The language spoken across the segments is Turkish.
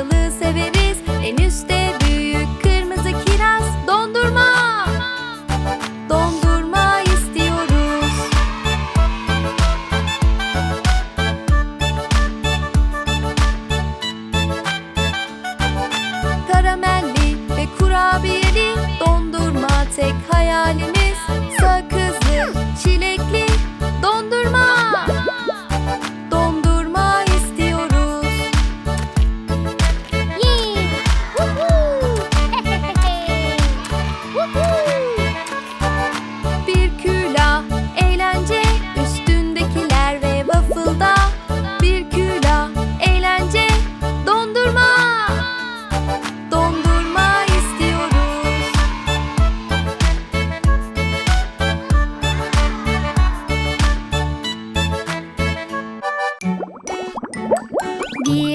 çikolatalı severiz. En üstte büyük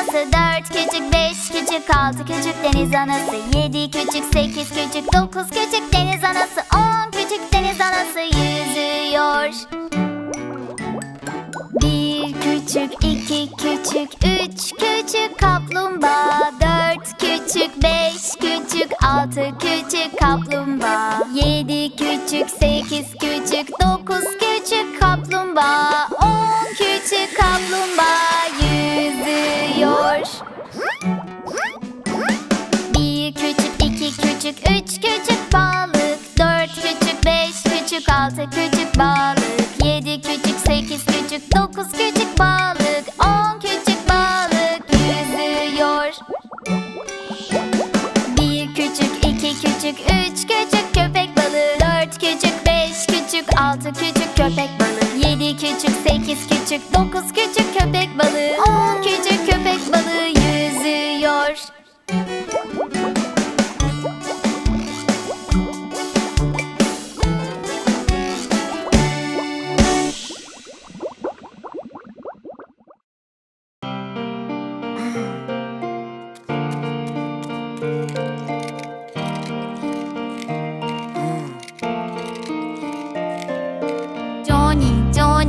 anası Dört küçük, beş küçük, altı küçük deniz anası Yedi küçük, sekiz küçük, dokuz küçük deniz anası On küçük deniz anası yüzüyor. Bir küçük, iki küçük, üç küçük kaplumbağa Dört küçük, beş küçük, altı küçük kaplumbağa Yedi altı küçük balık Yedi küçük, sekiz küçük, dokuz küçük balık On küçük balık yüzüyor. Bir küçük, iki küçük, üç küçük köpek balığı Dört küçük, beş küçük, altı küçük köpek balığı Yedi küçük, sekiz küçük, dokuz küçük köpek balığı On küçük köpek balığı yüzüyor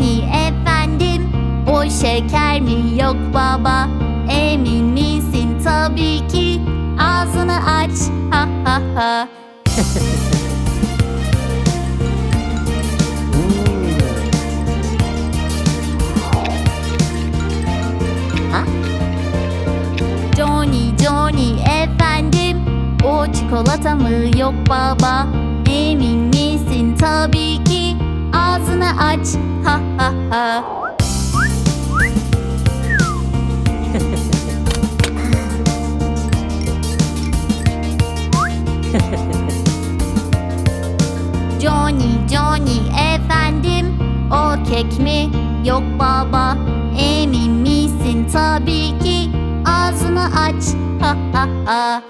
Johnny efendim? O şeker mi? Yok baba. Emin misin? Tabii ki. Ağzını aç. Ha ha ha? Johnny, Johnny efendim. O çikolata mı? Yok baba. Emin misin? Tabii ki. Ağzını aç Johnny, Johnny efendim. O kek mi? Yok baba Emin misin? Tabii ki. Ağzını aç. Ha ha ha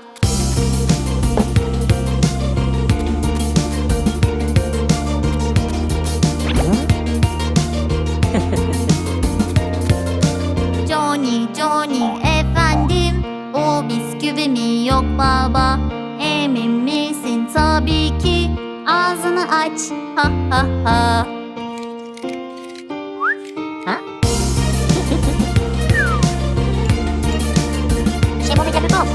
güveni yok baba. Emin misin? Tabii ki. Ağzını aç. Ha ha ha. Şey bu bir cebik ol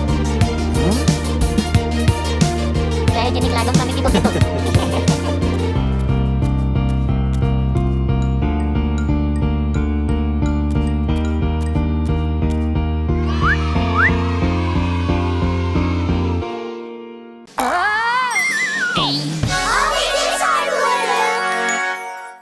Ve